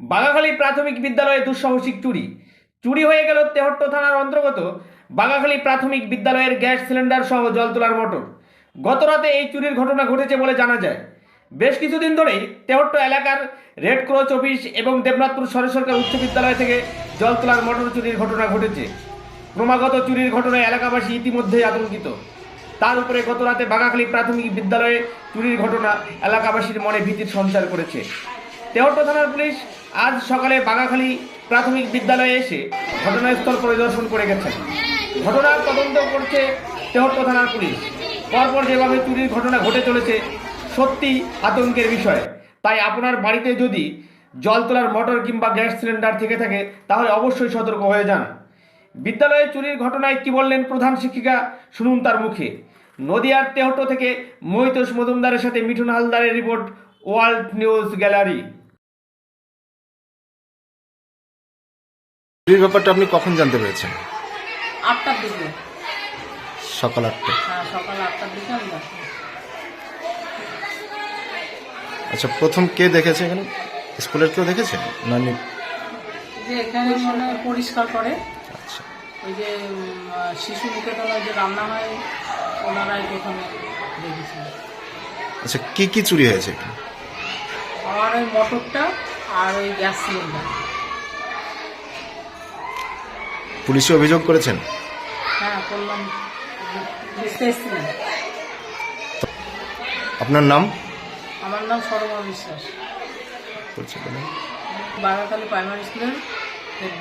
বাগাখালী প্রাথমিক বিদ্যালয়ে দুঃসাহসিক চুরি। চুরি হয়ে গেল তেহট্ট থানার অন্তর্গত বাগাখালী প্রাথমিক বিদ্যালয়ের গ্যাস সিলিন্ডার সহ জল তোলার মোটর। গতরাতে এই চুরির ঘটনা ঘটেছে বলে জানা যায়। বেশ কিছুদিন ধরেই তেহট্ট এলাকার রেড ক্রস অফিস এবং দেবনাথপুর সরকার উচ্চ বিদ্যালয় থেকে জল তোলার মোটর চুরির ঘটনা ঘটেছে। ক্রমাগত চুরির ঘটনায় এলাকাবাসী ইতিমধ্যেই আতঙ্কিত। তার উপরে গতরাতে বাগাখালী প্রাথমিক বিদ্যালয়ে চুরির ঘটনা এলাকাবাসীর মনে ভীতির সঞ্চার করেছে। তেহট্ট থানার পুলিশ আজ সকালে বাগাখালী প্রাথমিক বিদ্যালয়ে এসে ঘটনাস্থল পরিদর্শন করে গেছেন। ঘটনার তদন্ত করছে তেহট্ট থানার পুলিশ। পরপর যেভাবে চুরির ঘটনা ঘটে চলেছে, সত্যি আতঙ্কের বিষয়। তাই আপনার বাড়িতে যদি জল তোলার মোটর কিংবা গ্যাস সিলিন্ডার থেকে থাকে, তাহলে অবশ্যই সতর্ক হয়ে যান। বিদ্যালয়ে চুরির ঘটনায় কি বললেন প্রধান শিক্ষিকা, শুনুন তার মুখে। নদিয়ার তেহট্ট থেকে মহিতোষ মজুমদারের সাথে মিঠুন হালদারের রিপোর্ট, ওয়ার্ল্ড নিউজ গ্যালারি। চুরির ব্যাপারটা আপনি কখন জানতে পেরেছেন? আটটার দিকে। সকাল আটটা। হ্যাঁ সকাল আটটার দিকে আমি আচ্ছা প্রথম কে দেখেছে এখানে? স্কুলের কেউ দেখেছে? না নি- যে এখানে মানে পরিষ্কার করে। আচ্ছা। ওই যে উম, আহ, শিশু নিকেতনে যে রান্না হয় ওনারাই প্রথমে দেখেছে। আচ্ছা কি কি চুরি হয়েছে এখানে? আমার ওই মোটরটা আর ওই গ্যাস সিলিন্ডার। পুলিশে অভিযোগ করেছেন? হ্যাঁ করলাম বুঝতে এসছিলেন আপনার নাম? আমার নাম সরমা বিশ্বাস। বাগাখালী প্রাইমারি স্কুলের হেড